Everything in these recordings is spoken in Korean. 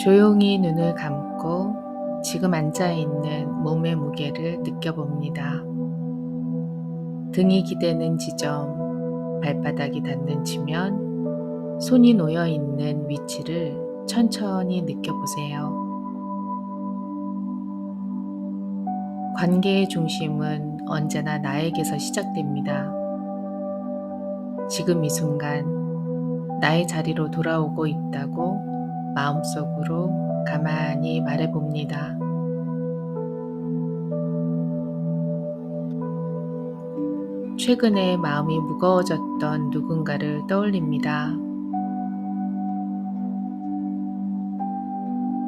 조용히 눈을 감고 지금 앉아 있는 몸의 무게를 느껴봅니다. 등이 기대는 지점, 발바닥이 닿는 지면, 손이 놓여 있는 위치를 천천히 느껴보세요. 관계의 중심은 언제나 나에게서 시작됩니다. 지금 이 순간 나의 자리로 돌아오고 있다고 마음속으로 가만히 말해 봅니다. 최근에 마음이 무거워졌던 누군가를 떠올립니다.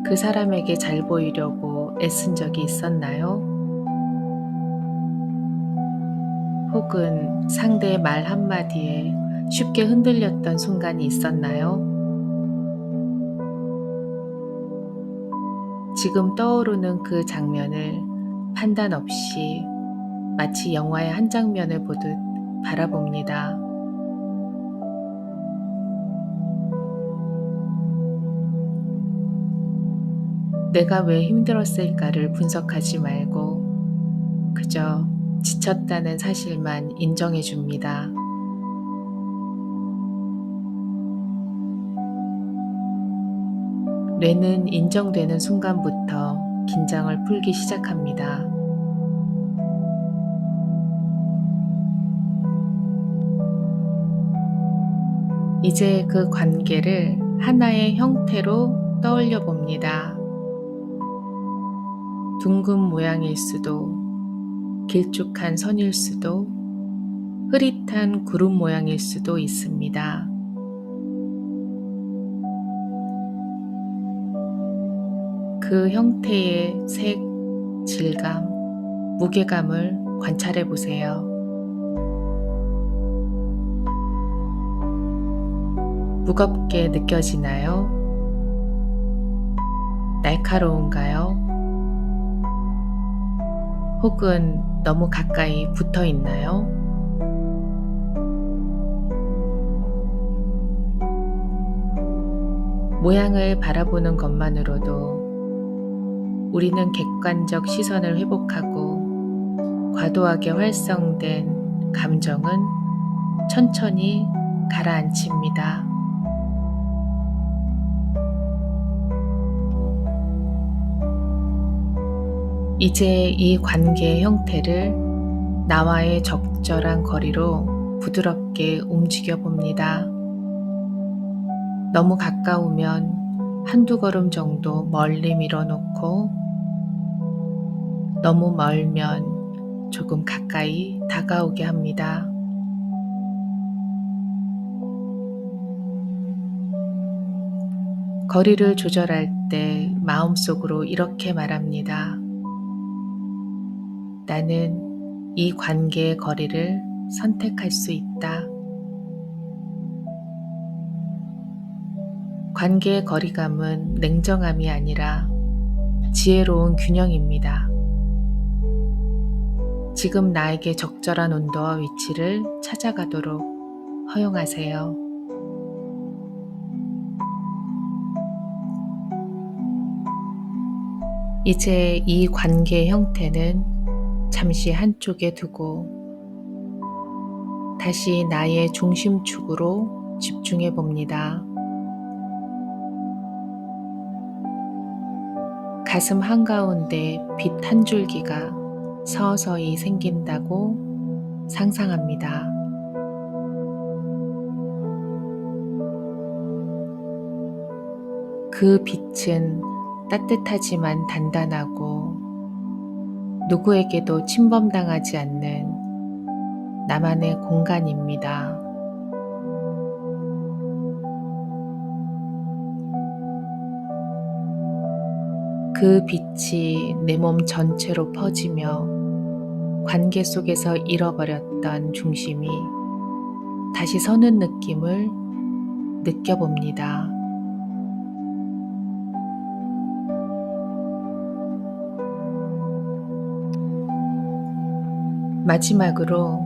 그 사람에게 잘 보이려고 애쓴 적이 있었나요? 혹은 상대의 말 한마디에 쉽게 흔들렸던 순간이 있었나요? 지금 떠오르는 그 장면을 판단 없이 마치 영화의 한 장면을 보듯 바라봅니다. 내가 왜 힘들었을까를 분석하지 말고 그저 지쳤다는 사실만 인정해 줍니다. 뇌는 인정되는 순간부터 긴장을 풀기 시작합니다. 이제 그 관계를 하나의 형태로 떠올려 봅니다. 둥근 모양일 수도, 길쭉한 선일 수도, 흐릿한 구름 모양일 수도 있습니다. 그 형태의 색, 질감, 무게감을 관찰해 보세요. 무겁게 느껴지나요? 날카로운가요? 혹은 너무 가까이 붙어 있나요? 모양을 바라보는 것만으로도 우리는 객관적 시선을 회복하고 과도하게 활성된 감정은 천천히 가라앉힙니다. 이제 이 관계의 형태를 나와의 적절한 거리로 부드럽게 움직여 봅니다. 너무 가까우면 한두 걸음 정도 멀리 밀어놓고 너무 멀면 조금 가까이 다가오게 합니다. 거리를 조절할 때 마음속으로 이렇게 말합니다. 나는 이 관계의 거리를 선택할 수 있다. 관계의 거리감은 냉정함이 아니라 지혜로운 균형입니다. 지금 나에게 적절한 온도와 위치를 찾아가도록 허용하세요. 이제 이 관계의 형태는 잠시 한쪽에 두고 다시 나의 중심축으로 집중해 봅니다. 가슴 한가운데 빛 한 줄기가 서서히 생긴다고 상상합니다. 그 빛은 따뜻하지만 단단하고 누구에게도 침범당하지 않는 나만의 공간입니다. 그 빛이 내 몸 전체로 퍼지며 관계 속에서 잃어버렸던 중심이 다시 서는 느낌을 느껴봅니다. 마지막으로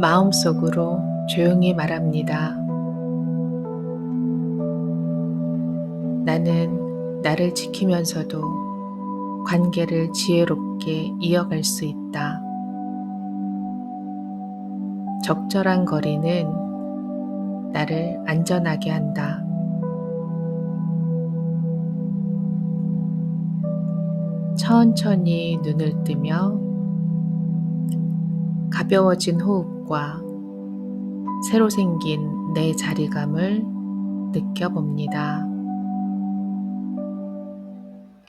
마음속으로 조용히 말합니다. 나는 나를 지키면서도 관계를 지혜롭게 이어갈 수 있다. 적절한 거리는 나를 안전하게 한다. 천천히 눈을 뜨며 가벼워진 호흡과 새로 생긴 내 자리감을 느껴봅니다.